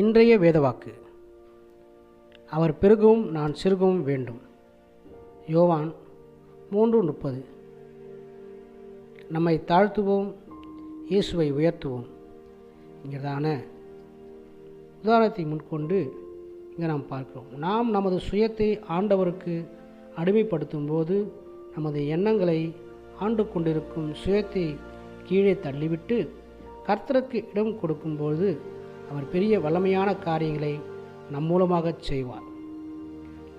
இன்றைய வேதவாக்கு. அவர் பெருகவும் நான் சிறுகவும் வேண்டும். யோவான் மூன்று முப்பது. நம்மை தாழ்த்துவோம் இயேசுவை உயர்த்துவோம். இங்கிறதான உதாரணத்தை முன்கொண்டு இங்கே நாம் பார்க்கிறோம். நாம் நமது சுயத்தை ஆண்டவருக்கு அடிமைப்படுத்தும் போது நமது எண்ணங்களை ஆண்டு கொண்டிருக்கும் சுயத்தை கீழே தள்ளிவிட்டு கர்த்தருக்கு இடம் கொடுக்கும்போது அவர் பெரிய வல்லமையான காரியங்களை நம் மூலமாக செய்வார்.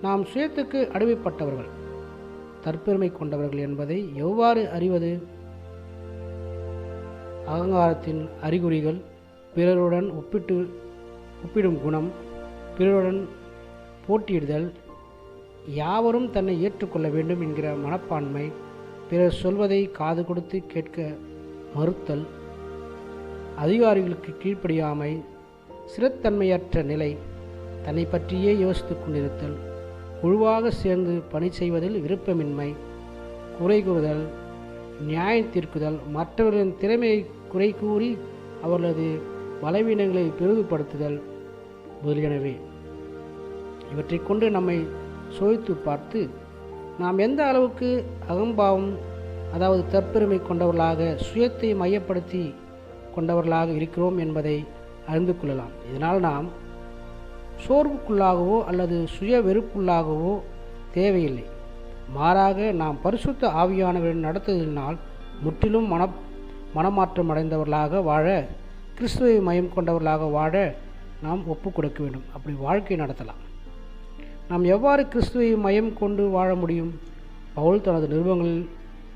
நாம் சுயத்துக்கு அடிமைப்பட்டவர்கள் தற்பெருமை கொண்டவர்கள் என்பதை எவ்வாறு அறிவது? அகங்காரத்தின் அறிகுறிகள் பிறருடன் ஒப்பிட்டு ஒப்பிடும் குணம் பிறருடன் போட்டியிடுதல் யாவரும் தன்னை ஏற்றுக்கொள்ள வேண்டும் என்கிற மனப்பான்மை பிறர் சொல்வதை காது கொடுத்து கேட்க மறுத்தல் அதிகாரிகளுக்கு கீழ்ப்படியாமை சிறத்தன்மையற்ற நிலை. தன்னை பற்றியே யோசித்துக் கொண்டிருத்தல். குழுவாக சேர்ந்து பணி செய்வதில் விருப்பமின்மை. குறை கூறுதல். நியாயம் தீர்க்குதல். மற்றவர்களின் திறமையை குறை கூறி அவர்களது பலவீனங்களை பெரிதுபடுத்துதல். முதலியனவே இவற்றை கொண்டு நம்மை சோதித்து பார்த்து நாம் எந்த அளவுக்கு அகம்பாவம் அதாவது தற்பெருமை கொண்டவர்களாக சுயத்தை மையப்படுத்தி கொண்டவர்களாக இருக்கிறோம் என்பதை அறிந்து கொள்ளலாம். இதனால் நாம் சோர்வுக்குள்ளாகவோ அல்லது சுய வெறுப்புள்ளாகவோ தேவையில்லை. மாறாக நாம் பரிசுத்த ஆவியானவரின் நடத்துதலினால் முற்றிலும் மன மனமாற்றம் அடைந்தவர்களாக வாழ கிறிஸ்துவை மையம் கொண்டவர்களாக வாழ நாம் ஒப்பு கொடுக்க வேண்டும். அப்படி வாழ்க்கை நடத்தலாம். நாம் எவ்வாறு கிறிஸ்துவை மையம் கொண்டு வாழ முடியும்? பவுல் தனது நிறுவனங்களில்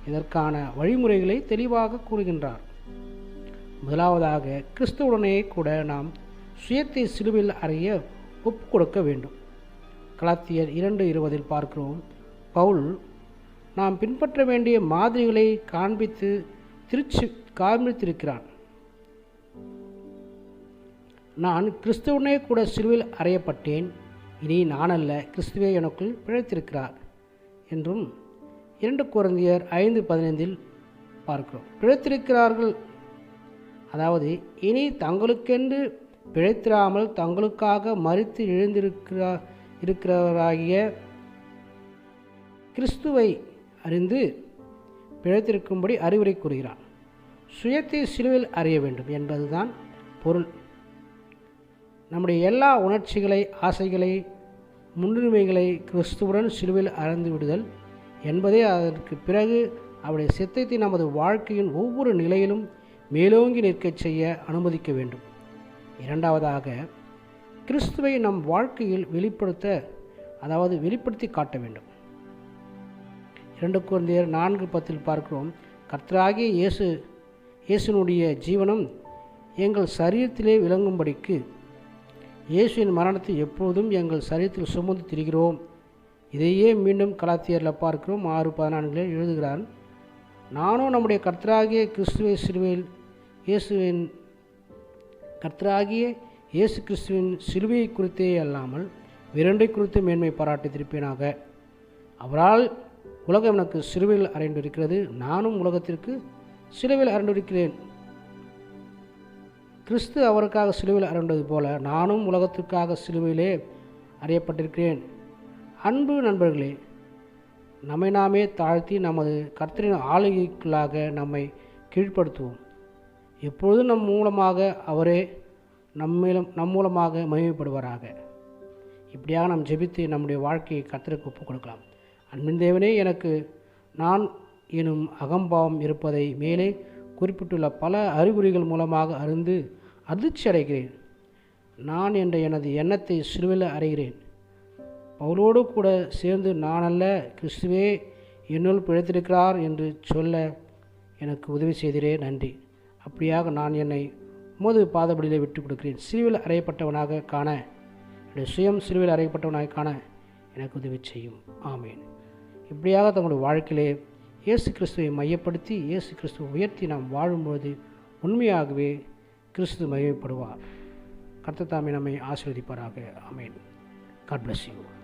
இதற்கான வழிமுறைகளை தெளிவாக கூறுகின்றார். முதலாவதாக கிறிஸ்துவுடனே கூட நாம் சுயத்தை சிலுவில் அறைய ஒப்பு கொடுக்க வேண்டும். கலாத்தியர் இரண்டு இருபதில் பார்க்கிறோம். பவுல் நாம் பின்பற்ற வேண்டிய மாதிரிகளை காண்பித்து திருச்சி காண்பித்திருக்கிறான். நான் கிறிஸ்துவனே கூட சிலுவில் அறையப்பட்டேன். இனி நானல்ல கிறிஸ்துவே எனக்குள் பிழைத்திருக்கிறார். என்றும் இரண்டு குழந்தையர் ஐந்து பதினைந்தில் பார்க்கிறோம். பிழைத்திருக்கிறார்கள் அதாவது இனி தங்களுக்கென்று பிழைத்திராமல் தங்களுக்காக மறித்து எழுந்திருக்கிறா இருக்கிறவராகிய கிறிஸ்துவை அறிந்து பிழைத்திருக்கும்படி அறிவுரை கூறுகிறான். சுயத்தை சிலுவில் அறிய வேண்டும் என்பதுதான் பொருள். நம்முடைய எல்லா உணர்ச்சிகளை ஆசைகளை முன்னுரிமைகளை கிறிஸ்துவுடன் சிலுவில் அறந்து விடுதல் என்பதே அதற்கு பிறகு அவருடைய சித்தத்தை நமது வாழ்க்கையின் ஒவ்வொரு நிலையிலும் மேலோங்கி நிற்கச் செய்ய அனுமதிக்க வேண்டும். இரண்டாவதாக கிறிஸ்துவை நம் வாழ்க்கையில் வெளிப்படுத்த அதாவது வெளிப்படுத்தி காட்ட வேண்டும். இரண்டு குழந்தையர் நான்கு பத்தில் பார்க்கிறோம். கர்த்தராகிய இயேசு இயேசுனுடைய ஜீவனம் எங்கள் சரீரத்திலே விளங்கும்படிக்கு இயேசுவின் மரணத்தை எப்போதும் எங்கள் சரீரத்தில் சுமந்து திரிகிறோம். இதையே மீண்டும் கலாத்தியரில் பார்க்கிறோம். ஆறு பதினான்கில் எழுதுகிறான் நானும் நம்முடைய கர்த்தராகிய கிறிஸ்துவை சிறுவையில் இயேசுவின் கர்த்தராகிய இயேசு கிறிஸ்துவின் சிலுவையை குறித்தே அல்லாமல் விரண்டை குறித்து மேன்மை பாராட்டி திருப்பேனாக. அவரால் உலகம் எனக்கு சிலுவையில் அறைந்திருக்கிறது. நானும் உலகத்திற்கு சிலுவையில் அறைந்திருக்கிறேன். கிறிஸ்து அவருக்காக சிலுவையில் அறைந்தது போல நானும் உலகத்திற்காக சிலுவையிலே அறியப்பட்டிருக்கிறேன். அன்பு நண்பர்களே நம்மை நாமே தாழ்த்தி நமது கர்த்தரின் ஆளுகைக்குள்ளாக நம்மை கீழ்ப்படுத்துவோம். எப்பொழுதும் நம் மூலமாக அவரே நம்மிலும் நம் மூலமாக மகிமைப்படுவாராக. இப்படியாக நாம் ஜெபித்து நம்முடைய வாழ்க்கையை கர்த்தருக்கு ஒப்புக் கொடுக்கலாம் அன்பின் தேவனே எனக்கு நான் எனும் அகம்பாவம் இருப்பதை மேலே குறிப்பிட்டுள்ள பல அறிகுறிகள் மூலமாக அறிந்து அதிர்ச்சி அடைகிறேன். நான் என்ற எனது எண்ணத்தை சிறுவில் அறைகிறேன். பவுலோடு கூட சேர்ந்து நானல்ல கிறிஸ்துவே என்னுள் பிழைத்திருக்கிறார் என்று சொல்ல எனக்கு உதவி செய்திறேன் நன்றி. அப்படியாக நான் என்னை மோது பாதபடியிலே விட்டுக் கொடுக்கிறேன். சிலுவையில் அறையப்பட்டவனாக காண என்னுடைய சுயம் சிலுவையில் அறையப்பட்டவனாக காண எனக்கு உதவி செய்யும். ஆமேன். இப்படியாக தங்களுடைய வாழ்க்கையிலே இயேசு கிறிஸ்துவை மையப்படுத்தி இயேசு கிறிஸ்துவை உயர்த்தி நாம் வாழும்போது உண்மையாகவே கிறிஸ்து மகிமைப்படுவார். கர்த்தத்தாமே நம்மை ஆசீர்வதிப்பாராக. ஆமேன். God bless you